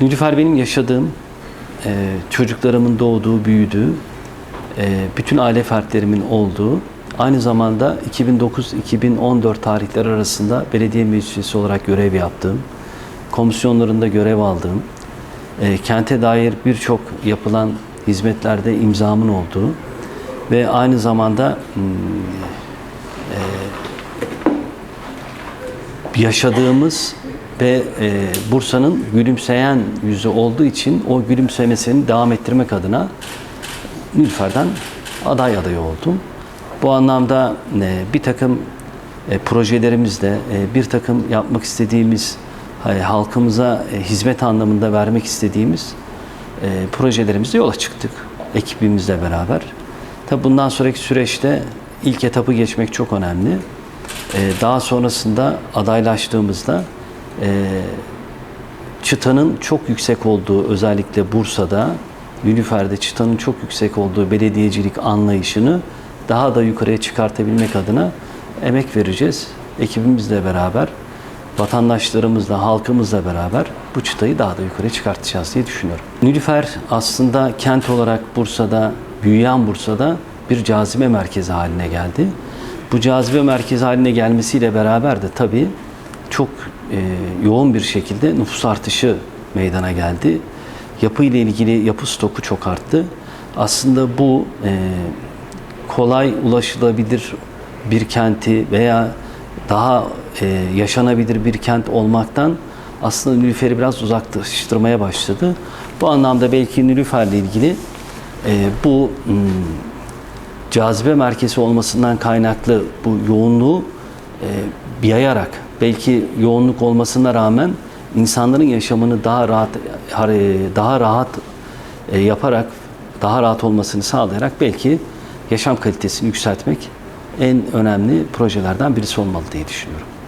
Nilüfer benim yaşadığım, e, çocuklarımın doğduğu, büyüdüğü, e, bütün aile fertlerimin olduğu, aynı zamanda 2009-2014 tarihleri arasında belediye meclisi olarak görev yaptığım, komisyonlarında görev aldığım, e, kente dair birçok yapılan hizmetlerde imzamın olduğu ve aynı zamanda hmm, yaşadığımız ve e, Bursa'nın gülümseyen yüzü olduğu için o gülümsemesini devam ettirmek adına Nilüfer'den aday adayı oldum. Bu anlamda e, bir takım e, projelerimizde, e, bir takım yapmak istediğimiz, e, halkımıza e, hizmet anlamında vermek istediğimiz e, projelerimizde yola çıktık ekibimizle beraber. Tabi bundan sonraki süreçte ilk etapı geçmek çok önemli. Ee, Daha sonrasında adaylaştığımızda e, çıtanın çok yüksek olduğu özellikle Bursa'da, Nilüfer'de çıtanın çok yüksek olduğu belediyecilik anlayışını daha da yukarıya çıkartabilmek adına emek vereceğiz. Ekibimizle beraber, vatandaşlarımızla, halkımızla beraber bu çıtayı daha da yukarıya çıkartacağız diye düşünüyorum. Nilüfer aslında kent olarak Bursa'da, büyüyen Bursa'da bir cazibe merkezi haline geldi. Bu cazibe merkezi haline gelmesiyle beraber de tabii çok e, yoğun bir şekilde nüfus artışı meydana geldi. Yapı ile ilgili yapı stoku çok arttı. Aslında bu e, kolay ulaşılabilir bir kenti veya daha e, yaşanabilir bir kent olmaktan aslında Nilüfer'i biraz uzaklaştırmaya başladı. Bu anlamda belki Nilüfer'le ilgili e, bu hmm, cazibe merkezi olmasından kaynaklı bu yoğunluğu e, yayarak belki yoğunluk olmasına rağmen insanların yaşamını daha rahat daha rahat e, yaparak daha rahat olmasını sağlayarak belki yaşam kalitesini yükseltmek en önemli projelerden birisi olmalı diye düşünüyorum.